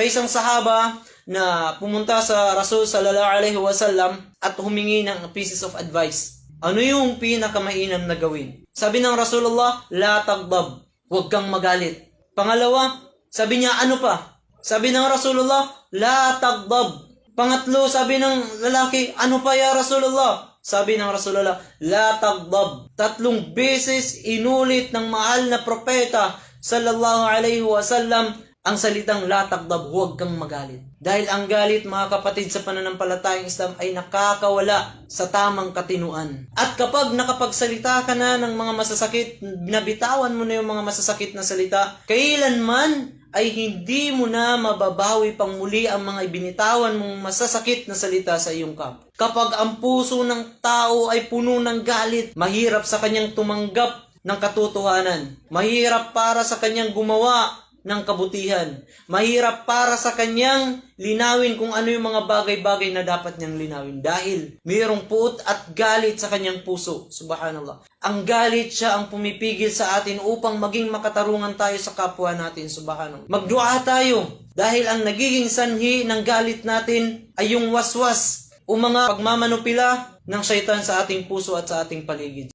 Sa isang sahaba na pumunta sa Rasul sallallahu alaihi wasallam at humingi ng pieces of advice. Ano yung pinakamainam na gawin? Sabi ng Rasulullah, la tagdab. Huwag kang magalit. Pangalawa, sabi niya, ano pa? Sabi ng Rasulullah, la tagdab. Pangatlo, sabi ng lalaki, ano pa ya Rasulullah? Sabi ng Rasulullah, la tagdab. Tatlong beses inulit ng mahal na propeta sallallahu alaihi wasallam ang salitang la tagdab, huwag kang magalit. Dahil ang galit, mga kapatid, sa pananampalatayang Islam ay nakakawala sa tamang katinuan. At kapag nakapagsalita ka na ng mga masasakit, nabitawan mo na yung mga masasakit na salita, kailanman ay hindi mo na mababawi pang muli ang mga ibinitawan mong masasakit na salita sa iyong kap. Kapag ang puso ng tao ay puno ng galit, mahirap sa kanyang tumanggap ng katotohanan. Mahirap para sa kanyang gumawa ng kabutihan. Mahirap para sa kanyang linawin kung ano yung mga bagay-bagay na dapat niyang linawin. Dahil mayroong puot at galit sa kanyang puso. Subhanallah. Ang galit siya ang pumipigil sa atin upang maging makatarungan tayo sa kapwa natin. Subhanallah. Magdua tayo. Dahil ang nagiging sanhi ng galit natin ay yung waswas o mga pagmamanupila ng syaitan sa ating puso at sa ating paligid.